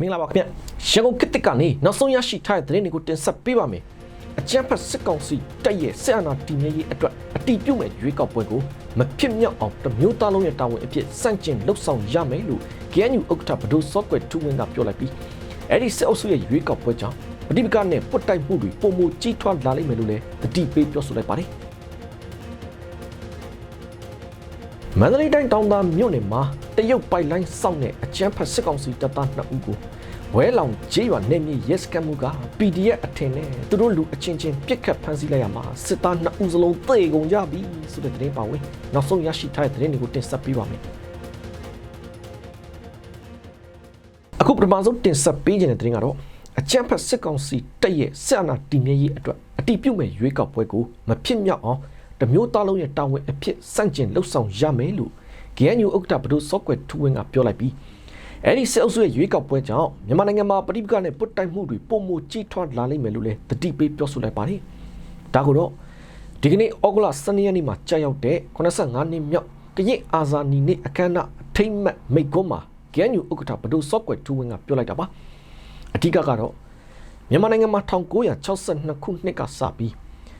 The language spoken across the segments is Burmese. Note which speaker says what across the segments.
Speaker 1: မင်္ဂလာပါခင်ဗျရန်ကုန်ကစ်တစ်ကနေနောက်ဆုံးရရှိထားတဲ့သတင်းတွေကိုတင်ဆက်ပေးပါမယ်အကြံဖတ်စစ်ကောင်စီတက်ရဲ့ဆက်အာဏာတည်မြဲရေးအတွက်အတီးပြုတ်မဲ့ရွေးကောက်ပွဲကိုမဖြစ်မြောက်အောင်တမျိုးသားလုံးရဲ့တာဝန်အဖြစ်စန့်ကျင်လှုပ်ဆောင်ရမယ်လို့ KNU ဥက္ကဋ္ဌဘဒိုစောကွယ်ထူးဝင်းကပြောလိုက်ပြီးအဲ့ဒီစစ်အုပ်စုရဲ့ရွေးကောက်ပွဲကြောင့်ပဋိပက္ခနဲ့ပုတ်တိုက်မှုတွေပုံမကြီးထွားလာလိမ့်မယ်လို့လည်းတတိပေးပြောဆိုလိုက်ပါတယ်မန္တလေးတိုင်းတောင်သာမြို့နယ်မှာတရုတ်ပိုက်လိုင်းစောင့်တဲ့အကြမ်းဖက်စစ်ကောင်စီတပ်သား2ဦးကို ဝဲလောင်ကြေးရွာနေမြေရဲစခန်းမှုက PDF အထင်နဲ့သူတို့လူအချင်းချင်းပြစ်ခတ်ဖမ်းဆီးလိုက်ရမှာစစ်သား2ဦးစလုံးသေကုန်ကြပြီဆိုတဲ့သတင်းပါဝင်နောက်ဆုံးရရှိထားတဲ့သတင်းတွေကိုတင်ဆက်ပေးပါမယ်အခုပထမဆုံးတင်ဆက်ပေးခြင်းတဲ့သတင်းကတော့အကြမ်းဖက်စစ်ကောင်စီတပ်ရဲ့စစ်အာဏာတည်မြဲရေးအတွက်အတိပြုမဲ့ရွေးကောက်ပွဲကိုမဖြစ်မြောက်အောင်တမျိုးသားလုံးရဲ့တာဝန်အဖြစ်စန့်ကျင်လှုပ်ဆောင်ရမယ်လို့ GNU ဥက္ကဋ္ဌဘဒုစောကွယ်ထူဝင်းကပြောလိုက်ပြီး အဲ့ဒီစစ်အုပ်စုရဲ့ရွေးကောက်ပွဲကြောင့်မြန်မာနိုင်ငံမှာပြည်ပကနဲ့ပုတ်တိုက်မှုတွေပုံမှုကြီးထွားလာလိမ့်မယ်လို့လည်းတတိပေးပြောဆိုလိုက်ပါတယ်။ဒါကိုတော့ဒီကနေ့ဩဂုတ်လ12ရက်နေ့မှာကြာရောက်တဲ့85နှစ်မြောက်ကရင်အာဇာနည်နေ့အခမ်းအနားအထိမ့်မှတ်မိတ်ကွန်းမှာ GNU ဥက္ကဋ္ဌဘဒုစောကွယ်ထူဝင်းကပြောလိုက်တာပါ။အဓိကကတော့မြန်မာနိုင်ငံမှာ1962ခုနှစ်ကစပြီး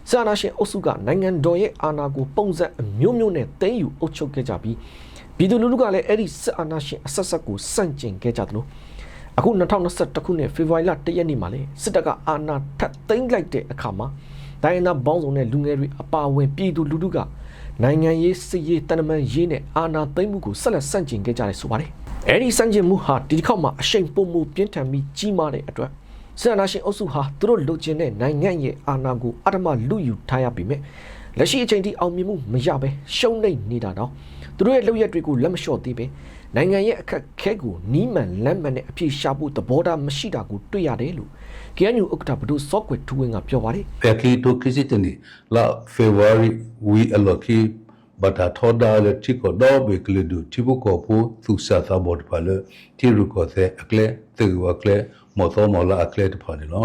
Speaker 1: ဆာနာရှင်အုပ်စုကနိုင်ငံတော်ရဲ့အာဏာကိုပုံစံအမျိုးမျိုးနဲ့သိမ်းယူအုပ်ချုပ်ခဲ့ကြပြီး ပြည်သူလူထုကလည်းအဲ့ဒီစစ်အာဏာရှင်အဆက်ဆက်ကိုစန့်ကျင်ခဲ့ကြသလိုအခု2021ခုနှစ်ဖေဖော်ဝါရီလ1ရက်နေ့မှာလေစစ်တပ်ကအာဏာထပ်သိမ်းလိုက်တဲ့အခါမှာတိုင်းရင်းသားဘောင်းဆောင်တဲ့လူငယ်တွေအပါအဝင်ပြည်သူလူထုကနိုင်ငံရေးစစ်ရေးတန်တမန်ရေးနဲ့အာဏာသိမ်းမှုကိုဆက်လက်စန့်ကျင်ခဲ့ကြတယ်ဆိုပါတယ်အဲ့ဒီစန့်ကျင်မှုဟာဒီတစ်ခေါက်မှာအရှိန်ပုံမှုပြင်းထန်ပြီးကြီးမားတဲ့အတွက်ဆန္ဒရှင်အုပ်စုဟာသူတို့လိုချင်တဲ့နိုင်ငံရဲ့အာဏာကိုအထမလူယူထားရပြီမဲ့လက်ရှိအချိန်ထိအောင်မြင်မှုမရဘဲရှုံးနိမ့်နေတာတော့ သူတို့ရဲ့လုပ်ရက်တွေကိုလက်မလျှော့သေးပဲနိုင်ငံရဲ့အခက်ခဲကိုနီးမှန်လမ်းမှန်နဲ့အပြည့်ရှာဖို့သဘောထားမရှိတာကိုတွေ့ရတယ်လို့ KNU ဥက္ကဋ္ဌဘဒုစောကွယ်ထူဝင်းကပြောပါတယ်
Speaker 2: Peki to kisitini la February we aloki bata thoda le tiko do be kledu tibu ko pu thu sa tha bod phale ti ru ko the akle te wa kle mo tho mo la akle de phale no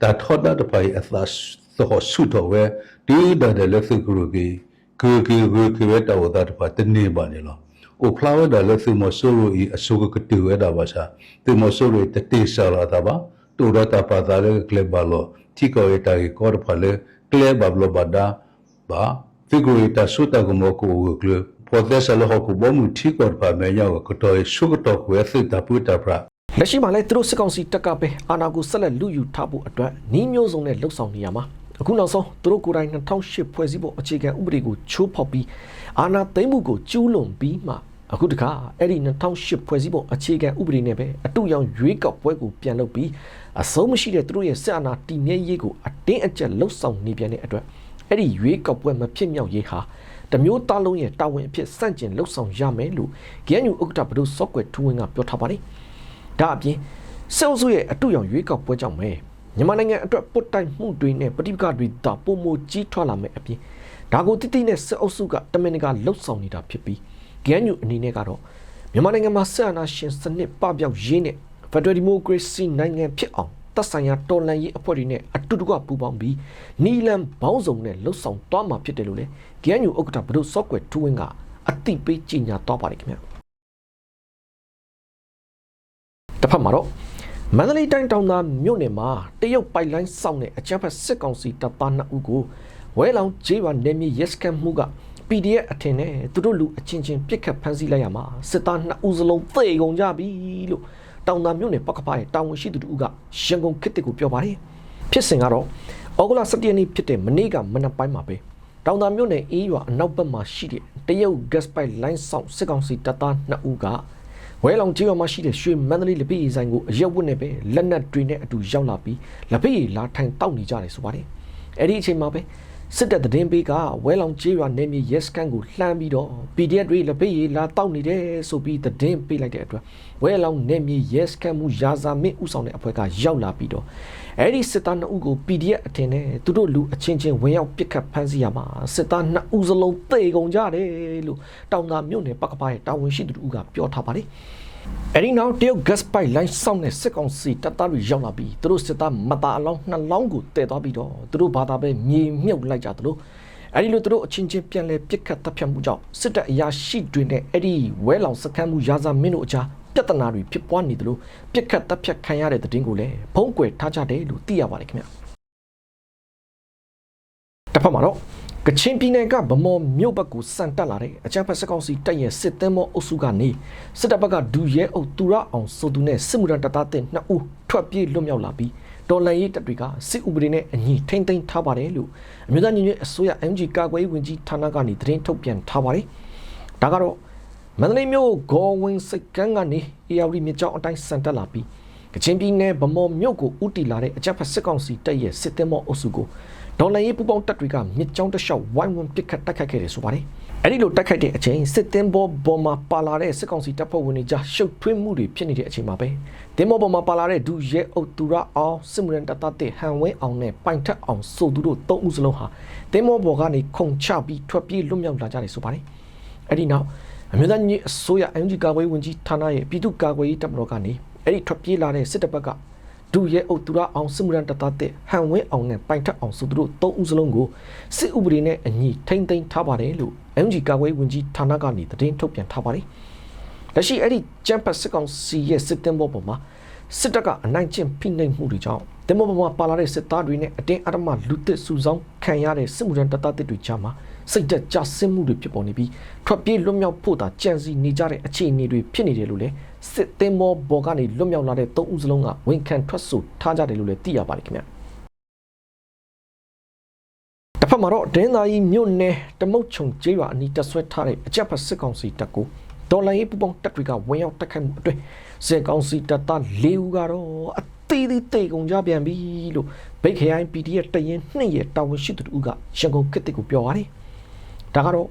Speaker 2: ta thoda de phai asa so ho su to we ti da de le su guru ki ku ki ku ki we ta wa da de pha te ne ba ne lo o flower da le su mo so ro i asu ko tu we da ba sa tu mo so ro te te sa ra da ba tu ra ta pa da le kle ba lo ti ko ye ta ki ko de phale kle ba blo ba da ba figurita suta como ko kle process lo ko bo mu thi ko pa me ya ko to su ko to ko se ta pu ta pra
Speaker 1: လက်ရှိမှာလည်းသူတို့စစ်ကောင်စီတက်ကပဲအာဏာကိုဆက်လက်လူယူထားဖို့အတွက်နှီးမျိုးစုံနဲ့လှုပ်ဆောင်နေရမှာ အခုနောက်ဆုံးသူတို့ကိုယ်တိုင်2008ဖွဲ့စည်းပုံအခြေခံဥပဒေကိုချိုးဖောက်ပြီးအာဏာသိမ်းမှုကိုကျူးလွန်ပြီးမှအခုတခါအဲ့ဒီ2008ဖွဲ့စည်းပုံအခြေခံဥပဒေနဲ့ပဲအတူရောင်ရွေးကောက်ပွဲကိုပြန်လုပ်ပြီးအဆုံးမရှိတဲ့သူတို့ရဲ့စစ်အာဏာတည်မြဲရေးကိုအတင်းအကျပ်လှုပ်ဆောင်နေပြန်တဲ့အတွက်အဲ့ဒီရွေးကောက်ပွဲမဖြစ်မြောက်ရေးဟာတမျိုးသားလုံးရဲ့တာဝန်အဖြစ်စန့်ကျင်လှုပ်ဆောင်ရမယ်လို့ GNU ဥက္ကဋ္ဌဘဒုစောကွယ်ထူးဝင်းကပြောထားပါတယ်။ဒါအပြင်စေအုပ်စုရဲ့အတူရောင်ရွေးကောက်ပွဲကြောင့်ပဲ မြန်မာနိုင်ငံအတွက်ပုတ်တိုက်မှုတွေနဲ့ပဋိပက္ခတွေတာပုံမကြီးထွားလာမယ်အပြင်ဒါကိုတိတိနဲ့စေအုပ်စုကတမင်တကာလှုပ်ဆောင်နေတာဖြစ်ပြီး GNU အနေနဲ့ကတော့မြန်မာနိုင်ငံမှာဆက်အာဏာရှင်စနစ်ပပျောက်ရေးနဲ့ Federal Democracy နိုင်ငံဖြစ်အောင်သက်ဆိုင်ရာတော်လှန်ရေးအဖွဲ့တွေနဲ့အတူတကွပူးပေါင်းပြီးနီလန်ဘောင်းစုံနဲ့လှုပ်ဆောင်သွားမှာဖြစ်တယ်လို့လေ GNU ဥက္ကဋ္ဌဘဒုစော့ကွယ်ထူးဝင်းကအတိပေးကြေညာသွားပါတယ်ခင်ဗျတစ်ဖက်မှာတော့ မန္တလေးတိုင်းတောင်သာမြို့နယ်မှာတရုတ်ပိုက်လိုင်းစောင့်တဲ့အကြမ်းဖက်စစ်ကောင်စီတပ်သား2ဦးကိုဝဲလောင်ဂျေးဝါနေမြေရက်စကန်မှုက PDF အထင်နဲ့သူတို့လူအချင်းချင်းပြစ်ခတ်ဖမ်းဆီးလိုက်ရမှာစစ်သား2ဦးစလုံးသေကုန်ကြပြီလို့တောင်သာမြို့နယ်ပကဖားရဲ့တာဝန်ရှိသူတို့ကရန်ကုန်ခေတ်ကိုပြောပါတယ်ဖြစ်စဉ်ကတော့ဩဂုတ်လ17ရက်နေ့ဖြစ်တဲ့မနေ့ကမနက်ပိုင်းမှာပဲတောင်သာမြို့နယ်အေးရွာအနောက်ဘက်မှာရှိတဲ့တရုတ် gas pipe line ဆောင်စစ်ကောင်စီတပ်သား2ဦးက ဝဲလောင်ကျေးရွာမှာရှိတဲ့ရွှေမန္တလေးလက်ပည့်ဆိုင်ကိုအရက်ဝတ်နဲ့ပဲလက်နက်တွေနဲ့အတူရောက်လာပြီးလက်ပည့်လာထိုင်တောက်နေကြတယ်ဆိုပါတယ်အဲ့ဒီအချိန်မှာပဲ စစ်တပ်သတင်းပေးကဝဲလောင်ကျေးရွာနေမြေရဲစခန်းကိုလှမ်းပြီးတော့ PDF တွေလက်ပေးလာတောက်နေတယ်ဆိုပြီးသတင်းပေးလိုက်တဲ့အတွက်ဝဲလောင်နေမြေရဲစခန်းမူရာဇာမင်းဥဆောင်တဲ့အဖွဲ့ကရောက်လာပြီးတော့အဲ့ဒီစစ်သား2ဦးကို PDF အထင်နဲ့သူတို့လူအချင်းချင်းဝင်ရောက်ပစ်ခတ်ဖမ်းဆီးရမှာစစ်သား2ဦးစလုံးသေကုန်ကြတယ်လို့တောင်သာမြို့နယ်ပကပရဲ့တာဝန်ရှိသူတို့ကပြောထားပါတယ် အဲ့ဒီနောက်တရုတ် gas pipe line စောင့်တဲ့စစ်ကောင်စီတပ်သားတွေရောက်လာပြီးသူတို့စစ်သားမတာအလောင်းနှစ်လောင်းကိုတည်သွားပြီးတော့သူတို့ဘာသာပဲမြေမြုပ်လိုက်ကြသလိုအဲ့ဒီလိုသူတို့အချင်းချင်းပြန်လဲပြစ်ခတ်တပ်ဖြတ်မှုကြောင့်စစ်တပ်အရာရှိတွေနဲ့အဲ့ဒီဝဲလောင်စခန်းမှုရာဇာမင်းတို့အကြားပြဿနာတွေဖြစ်ပွားနေတယ်လို့ပြစ်ခတ်တပ်ဖြတ်ခံရတဲ့တဲ့တင်ကိုလည်းဖုံးကွယ်ထားကြတယ်လို့သိရပါတယ်ခင်ဗျတစ်ဖက်မှာတော့ ကချင်ပြည်နယ်ကဗမော်မြို့ဘက်ကိုစံတက်လာတဲ့အကြမ်းဖက်စစ်ကောင်စီတပ်ရဲ့စစ်သင်းမောအုပ်စုကနေစစ်တပ်ဘက်ကဒူရဲအုပ်သူရအောင်ဆိုသူနဲ့စစ်မှုထမ်းတပ်သားတဲ့နှစ်ဦးထွက်ပြေးလွတ်မြောက်လာပြီးတော်လန်ရေးတပ်တွေကစစ်ဥပဒေနဲ့အညီထိမ့်သိမ်းထားပါတယ်လို့အမျိုးသားညီညွတ်ရေးအစိုးရ MG ကာကွယ်ရေးဝန်ကြီးဌာနကနေသတင်းထုတ်ပြန်ထားပါတယ်ဒါကတော့မန္တလေးမြို့ဂေါ်ဝင်းစိတ်ကန်းကနေအေယာဝတီမြစ်ကြောင်းအတိုင်းစံတက်လာပြီးကချင်ပြည်နယ်ဗမော်မြို့ကိုဥတီလာတဲ့အကြမ်းဖက်စစ်ကောင်စီတပ်ရဲ့စစ်သင်းမောအုပ်စုကို ဒေါ်လာရေးပူပေါင်းတပ်တွေကမြစ်ကြောင်းတစ်လျှောက်ဝိုင်းဝန်းပစ်ခတ်တိုက်ခိုက်ခဲ့တယ်ဆိုပါတယ်။အဲဒီလိုတိုက်ခိုက်တဲ့အချိန်စစ်သင်းဘောပေါ်မှာပါလာတဲ့စစ်ကောင်စီတပ်ဖွဲ့ဝင်တွေကြားရှုပ်ထွေးမှုတွေဖြစ်နေတဲ့အချိန်မှာပဲသင်းဘောပေါ်မှာပါလာတဲ့ဒူရဲအုပ်သူရအောင်စစ်မှုရန်တပ်သားတဲ့ဟန်ဝဲအောင်နဲ့ပိုင်ထက်အောင်ဆိုသူတို့သုံးဦးစလုံးဟာသင်းဘောပေါ်ကနေခုန်ချပြီးထွက်ပြေးလွတ်မြောက်လာကြတယ်ဆိုပါတယ်။အဲဒီနောက်အမျိုးသားညီအစိုးရအန်ဂျီကာကွယ်ဝင်ကြီးဌာနရဲ့ပြည်သူ့ကာကွယ်ရေးတပ်မတော်ကနေအဲ့ဒီထွက်ပြေးလာတဲ့စစ်တပ်ဘက်က ဒူရဲအုပ်သူရအောင်စစ်မှုရန်တပ်သားတဲ့ဟန်ဝင်းအောင်နဲ့ပိုင်ထက်အောင်ဆိုသူတို့သုံးဦးစလုံးကိုစစ်ဥပဒေနဲ့အညီထိမ့်သိမ်းထားပါတယ်လို့အန်ဂျီကာကွယ်ဝင်ကြီးဌာနကနေသတင်းထုတ်ပြန်ထားပါတယ်။လက်ရှိအဲ့ဒီကျန်းဖတ်စစ်ကောင်စီရဲ့စစ်တင်ဘောပေါ်မှာစစ်တပ်ကအနိုင်ကျင့်ဖိနှိပ်မှုတွေကြောင့်တင်မောပေါ်မှာပါလာတဲ့စစ်သားတွေနဲ့အတင်းအဓမ္မလူသစ်စုဆောင်းခံရတဲ့စစ်မှုရန်တပ်သားတွေကြားမှာ စိတ်သက်ကြဆင်းမှုတွေဖြစ်ပေါ်နေပြီးထွက်ပြေးလွတ်မြောက်ဖို့သာကြံစီနေကြတဲ့အခြေအနေတွေဖြစ်နေတယ်လို့လည်းစစ်သင်းမောဘော်ကနေလွတ်မြောက်လာတဲ့သုံးဦးစလုံးကဝန်ခံထွက်ဆိုထားကြတယ်လို့လည်းသိရပါတယ်ခင်ဗျတစ်ဖက်မှာတော့ဒင်းသာကြီးမြို့နယ်တမုတ်ချုံကျေးရွာအနီးတက်ဆွဲထားတဲ့အကြက်ဖက်စစ်ကောင်စီတပ်ကိုဒေါ်လာရေးပူပေါင်းတပ်တွေကဝင်ရောက်တက်ခိုက်မှုအတွင်းစစ်ကောင်စီတပ်သား၄ဦးကတော့အသေးသေးတိတ်ကုန်ကြပြန်ပြီလို့ဗိတ်ခရိုင် PDF တရင်နှစ်ရဲ့တာဝန်ရှိသူတို့ကရန်ကုန်ခေတ်ကိုပြောပါတယ် ဒါကတော့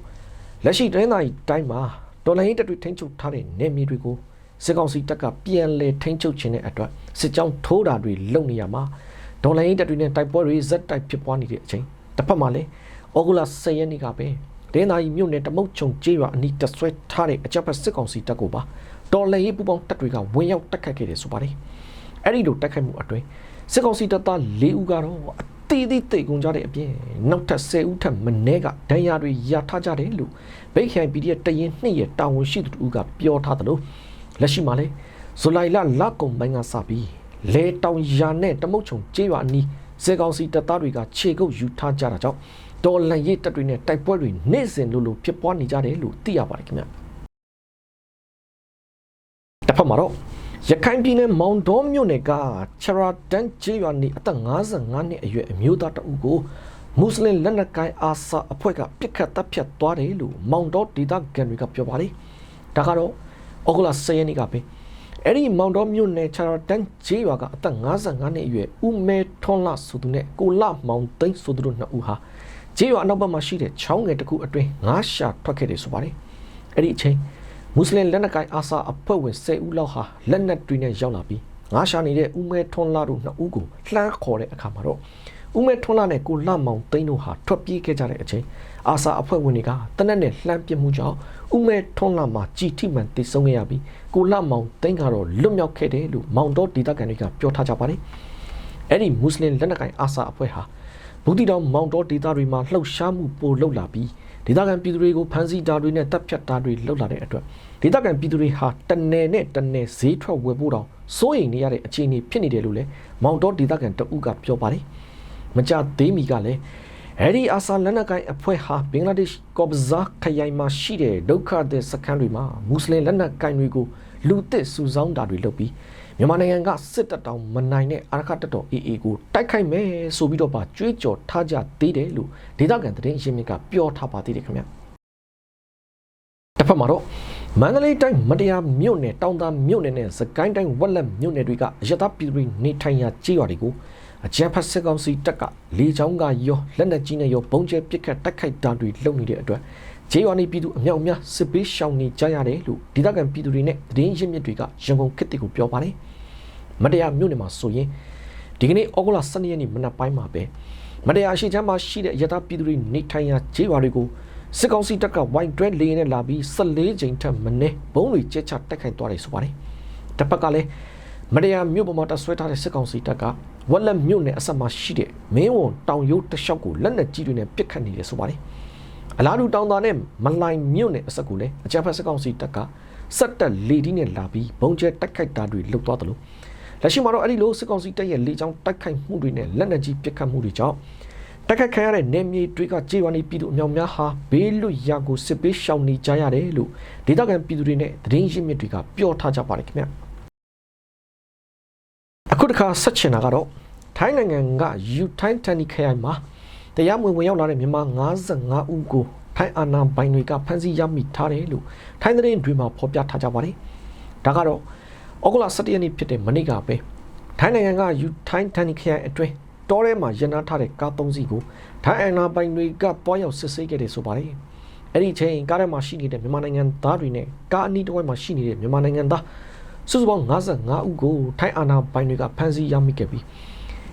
Speaker 1: လက်ရှိတိုင်းသားတိုင်းမှာဒေါ်လာရေးတပ်တွေထိန်းချုပ်ထားတဲ့နေမြေတွေကိုစစ်ကောင်စီတပ်ကပြန်လည်ထိန်းချုပ်ခြင်းတဲ့အတွက်စစ်ကြောင်းထိုးတာတွေလုပ်နေရမှာဒေါ်လာရေးတပ်တွေနဲ့တိုက်ပွဲတွေဇက်တိုက်ဖြစ်ပွားနေတဲ့အချိန်တစ်ဖက်မှာလည်းဩဂုလာ10ရက်နေ့ကပဲဒင်းသာကြီးမြို့နယ်တမုတ်ချုံကျေးရွာအနီးတဆွဲထားတဲ့အကြပ်ဖက်စစ်ကောင်စီတပ်ကိုပါတော်လှန်ရေးပူပေါင်းတပ်တွေကဝင်ရောက်တိုက်ခတ်ခဲ့တယ်ဆိုပါတယ်အဲ့ဒီလိုတိုက်ခိုက်မှုအတွင်းစစ်ကောင်စီတပ်သား၄ဦးကတော့အ တီးတီးတိတ်ကုန်ကြတဲ့အပြင်နောက်ထပ်10ဦးထပ်မင်းကဒဏ်ရာတွေရထားကြတယ်လို့ဗိတ်ခိုင် PDF တရင်နှစ်ရဲ့တာဝန်ရှိသူတို့ကပြောထားတယ်လို့လက်ရှိမှာလဲဇူလိုင်လလကုံပိုင်းကစပြီးလဲတောင်ရာနဲ့တမုတ်ချုံကျေးရွာအနီးစေကောင်စီတပ်သားတွေကခြေကုပ်ယူထားကြတာကြောင့်တော်လန်ရေးတပ်တွေနဲ့တိုက်ပွဲတွေနေ့စဉ်လိုလိုဖြစ်ပွားနေကြတယ်လို့သိရပါတယ်ခင်ဗျတစ်ဖက်မှာတော့ ရခိုင်ပြည်နယ်မောင်တောမြို့နယ်ကချရာတန်ကျေးရွာနေအသက်55နှစ်အရွယ်အမျိုးသားတအုပ်ကိုမွတ်စလင်လက်နက်ကိုင်အာဆာအဖွဲ့ကပြစ်ခတ်တပ်ဖြတ်သွားတယ်လို့မောင်တောဒေသခံတွေကပြောပါတယ်ဒါကတော့ဩဂုတ်လ10ရက်နေ့ကပဲအဲ့ဒီမောင်တော်မြို့နယ်ချာတန်ဂျေးရွာကအသက်55နှစ်အရွယ်ဦးမဲထွန်းလာဆိုသူနဲ့ကိုလမောင်သိန်းဆိုသူတို့နှစ်ဦးဟာဂျေးရွာအနောက်ဘက်မှာရှိတဲ့ချောင်းငယ်တစ်ခုအတွင်းငါးရှာထွက်ခဲ့တယ်ဆိုပါတယ်အဲ့ဒီအချိန် မွတ်စလင်လက်နက်ကိုင်အာဆာအဖွဲ့ဝင်10ဦးလောက်ဟာလက်နက်တွေနဲ့ရောက်လာပြီးငါးရှာနေတဲ့ဦးမဲထွန်းလာတို့နှစ်ဦးကိုလှမ်းခေါ်တဲ့အခါမှာတော့ဦးမဲထွန်းလာနဲ့ကိုလမောင်သိန်းတို့ဟာထွက်ပြေးခဲ့ကြတဲ့အချိန်အာဆာအဖွဲ့ဝင်တွေကတနက်နဲ့လှမ်းပစ်မှုကြောင့်ဦးမဲထွန်းလာမှာကြည်ထိမှန်တည်ဆုံးခဲ့ရပြီးကိုလမောင်သိန်းကတော့လွတ်မြောက်ခဲ့တယ်လို့မောင်တော်ဒေသခံတွေကပြောထားကြပါတယ်။အဲ့ဒီမွတ်စလင်လက်နက်ကိုင်အာဆာအဖွဲ့ဟာဘူတီတောင်မောင်တော်ဒေသတွေမှာလှုပ်ရှားမှုပိုလှုပ်လာပြီး ဒေသခံပြည်သူတွေကိုဖမ်းဆီးတာတွေနဲ့တပ်ဖြတ်တာတွေလှုပ်လာတဲ့အတွက်ဒေသခံပြည်သူတွေဟာတနယ်နဲ့တနယ်ဈေးထွက်ဝယ်ဖို့တောင်စိုးရိမ်နေရတဲ့အခြေအနေဖြစ်နေတယ်လို့လည်းမောင်တော်ဒေသခံတအုပ်ကပြောပါတယ်။မကြသေးမီကလည်းအဲ့ဒီအာဆာလက်နက်ကိုင်အဖွဲ့ဟာဘင်္ဂလားဒေ့ရှ်ကော့ဘဇာခရိုင်မှာရှိတဲ့ဒုက္ခသည်စခန်းတွေမှာမွတ်စလင်လက်နက်ကိုင်တွေကိုလူသစ်စုဆောင်းတာတွေလုပ်ပြီး မြန်မာနိုင်ငံကစစ်တပ်တောင်မနိုင်တဲ့အာရခတပ်တော် AA ကိုတိုက်ခိုက်မယ်ဆိုပြီးတော့ပါကြွေးကြော်ထားကြသေးတယ်လို့ဒေသခံသတင်းရင်းမြစ်ကပြောထားပါသေးတယ်ခင်ဗျတစ်ဖက်မှာတော့မန္တလေးတိုင်းမတရားမြို့နယ်တောင်သာမြို့နယ်နဲ့စကိုင်းတိုင်းဝက်လက်မြို့နယ်တွေကအရသာပြည်သူတွေနေထိုင်ရာကြေးရွာတွေကိုအကြမ်းဖက်စစ်ကောင်စီတပ်ကလေကြောင်းကရောလက်နက်ကြီးနဲ့ရောပုံကျဲပစ်ခတ်တိုက်ခိုက်တာတွေလုပ်နေတဲ့အတွက်ဂျေးရွာနေပြည်သူအမြောက်အများစစ်ပေးရှောင်နေကြရတယ်လို့ဒေသခံပြည်သူတွေနဲ့သတင်းရင်းမြစ်တွေကရန်ကုန်ခေတ်တွေကိုပြောပါတယ် မတရားမြို့နယ်မှာဆိုရင်ဒီကနေ့ဩဂုတ်လ12ရက်နေ့မနက်ပိုင်းမှာပဲမတရားရှိချမ်းမှာရှိတဲ့ရတပြည်သူတွေနေထိုင်ရာဂျေးရွာတွေကိုစစ်ကောင်စီတပ်ကဝိုင်းတွဲလေနဲ့လာပြီး14ကြိမ်ထက်မနည်းဘုံတွေကျက်ချတိုက်ခိုက်သွားတယ်ဆိုပါတယ်တစ်ဖက်ကလည်းမတရားမြို့ပေါ်မှာတဆွဲထားတဲ့စစ်ကောင်စီတပ်ကဝက်လက်မြို့နယ်အဆက်မှာရှိတဲ့မင်းဝန်တောင်ရိုးတလျှောက်ကိုလက်နက်ကြီးတွေနဲ့ပစ်ခတ်နေတယ်ဆိုပါတယ်အလားတူတောင်သာနဲ့မလိုင်မြို့နယ်အဆက်ကိုလည်းအကြမ်းဖက်စစ်ကောင်စီတပ်ကစက်တက်လေဒီနဲ့လာပြီးဘုံကျဲတိုက်ခိုက်တာတွေလုပ်သွားတယ်လို့ လက်ရှိမှာတော့အဲ့ဒီလိုစစ်ကောင်စီတပ်ရဲ့လေကြောင်းတိုက်ခိုက်မှုတွေနဲ့လက်နက်ကြီးပစ်ခတ်မှုတွေကြောင့်တိုက်ခိုက်ခံရတဲ့နေမြေတွေကကြေးဝါနေပြည်သူအများများဟာဘေးလွတ်ရာကိုစစ်ပေးရှောင်နေကြရတယ်လို့ဒေသခံပြည်သူတွေနဲ့သတင်းရင်းမြစ်တွေကပြောထားကြပါတယ်ခင်ဗျအခုတစ်ခါဆက်ချင်တာကတော့ထိုင်းနိုင်ငံကယူထိုင်းတန်နီခရိုင်မှာတရားမဝင်ဝင်ရောက်လာတဲ့မြန်မာ55ဦးကိုထိုင်းအာဏာပိုင်တွေကဖမ်းဆီးရမိထားတယ်လို့ထိုင်းသတင်းတွေမှာဖော်ပြထားကြပါတယ်ဒါကတော့ ဩဂုတ်လ17ရက်နေ့ဖြစ်တဲ့မနေ့ကပဲထိုင်းနိုင်ငံကယူထိုင်းတန်နီခရိုင်အတွင်းတောထဲမှာရန်နာထားတဲ့ကား၃စီးကိုထိုင်းအနာပိုင်တွေကတွားရောက်စစ်ဆေးခဲ့တယ်ဆိုပါတယ်။အဲ့ဒီအချိန်ကားထဲမှာရှိနေတဲ့မြန်မာနိုင်ငံသားတွေနဲ့ကားအနီးတစ်ဝိုက်မှာရှိနေတဲ့မြန်မာနိုင်ငံသားစုစုပေါင်း55ဦးကိုထိုင်းအာဏာပိုင်တွေကဖမ်းဆီးရမိခဲ့ပြီး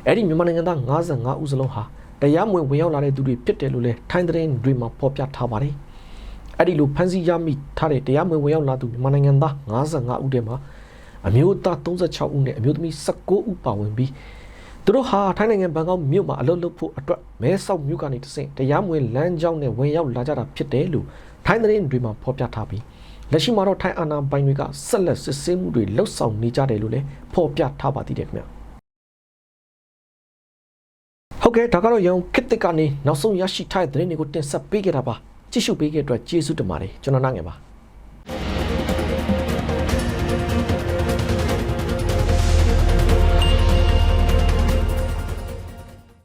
Speaker 1: အဲ့ဒီမြန်မာနိုင်ငံသား55ဦးစလုံးဟာတရားမဝင်ဝင်ရောက်လာတဲ့သူတွေဖြစ်တယ်လို့လည်းထိုင်းသတင်းတွေမှာဖော်ပြထားပါတယ်။အဲ့ဒီလိုဖမ်းဆီးရမိထားတဲ့တရားမဝင်ဝင်ရောက်လာသူမြန်မာနိုင်ငံသား55ဦးထဲမှာ အမျိုးသား36ဦးနဲ့အမျိုးသမီး19ဦးပါဝင်ပြီးသူတို့ဟာထိုင်းနိုင်ငံဘန်ကောက်မြို့မှာအလုပ်လုပ်ဖို့အတွက်မဲဆောက်မြို့ကနေတဆင့်တရားမဝင်လမ်းကြောင်းနဲ့ဝင်ရောက်လာကြတာဖြစ်တယ်လို့ထိုင်းသတင်းတွေမှာဖော်ပြထားပြီးလက်ရှိမှာတော့ထိုင်းအာဏာပိုင်တွေကဆက်လက်စစ်ဆေးမှုတွေလှုပ်ဆောင်နေကြတယ်လို့လည်းဖော်ပြထားပါသေးတယ်ခင်ဗျာဟုတ်ကဲ့ဒါကတော့ရောင်ခစ်တစ်ကနေနောက်ဆုံးရရှိထားတဲ့သတင်းတွေကိုတင်ဆက်ပေးခဲ့တာပါကြည့်ရှုပေးခဲ့တဲ့အတွက်ကျေးဇူးတင်ပါတယ်ကျွန်တော်နိုင်ငယ်ပါ